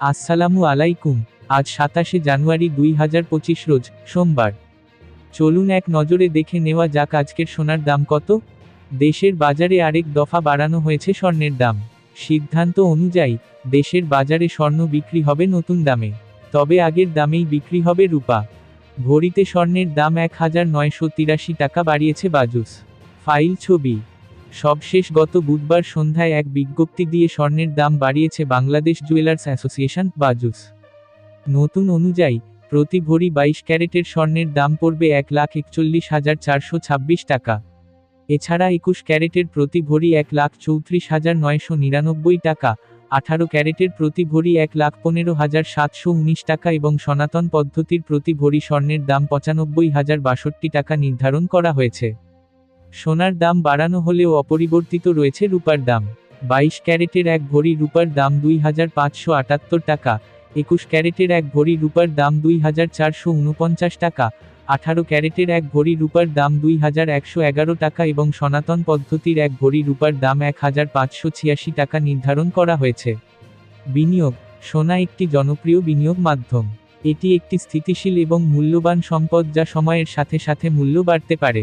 আসসালামু আলাইকুম, আজ সাতাশে জানুয়ারি দুই হাজার পঁচিশ রোজ, সোমবার। চলুন এক নজরে দেখে নেওয়া যাক আজকের সোনার দাম কত। দেশের বাজারে আরেক দফা বাড়ানো হয়েছে স্বর্ণের দাম। সিদ্ধান্ত অনুযায়ী, দেশের বাজারে স্বর্ণ বিক্রি হবে নতুন দামে। তবে আগের দামেই বিক্রি হবে রূপা। ভরিতে স্বর্ণের দাম এক হাজার নয়শো তিরাশি টাকা বাড়িয়েছে বাজুস। ফাইল ছবি। সবশেষ গত বুধবার সন্ধ্যায় এক বিজ্ঞপ্তি দিয়ে স্বর্ণের দাম বাড়িয়েছে বাংলাদেশ জুয়েলার্স অ্যাসোসিয়েশন বাজুস নতুন অনুযায়ী, প্রতি ভরি বাইশ ক্যারেটের স্বর্ণের দাম পড়বে এক লাখ একচল্লিশ হাজার চারশো ছাব্বিশ টাকা। এছাড়া একুশ ক্যারেটের প্রতি ভরি এক লাখ চৌত্রিশ হাজার নয়শো নিরানব্বই টাকা, আঠারো ক্যারেটের প্রতি ভরি এক লাখ পনেরো হাজার সাতশো উনিশ টাকা এবং সনাতন পদ্ধতির প্রতি ভরি স্বর্ণের দাম পঁচানব্বই হাজার বাষট্টি টাকা নির্ধারণ করা হয়েছে। সোনার দাম বাড়ানো হলেও অপরিবর্তিত রয়েছে রূপার দাম। বাইশ ক্যারেটের এক ভরি রূপার দাম দুই হাজার পাঁচশো আটাত্তর টাকা, একুশ ক্যারেটের এক ভরি রূপার দাম দুই হাজার চারশো উনপঞ্চাশ টাকা, আঠারো ক্যারেটের এক ভরি রূপার দাম দুই হাজার একশো এগারো টাকা এবং সনাতন পদ্ধতির এক ভরি রূপার দাম এক হাজার পাঁচশো ছিয়াশি টাকা নির্ধারণ করা হয়েছে। বিনিয়োগ, সোনা একটি জনপ্রিয় বিনিয়োগ মাধ্যম। এটি একটি স্থিতিশীল এবং মূল্যবান সম্পদ যা সময়ের সাথে সাথে মূল্য বাড়তে পারে।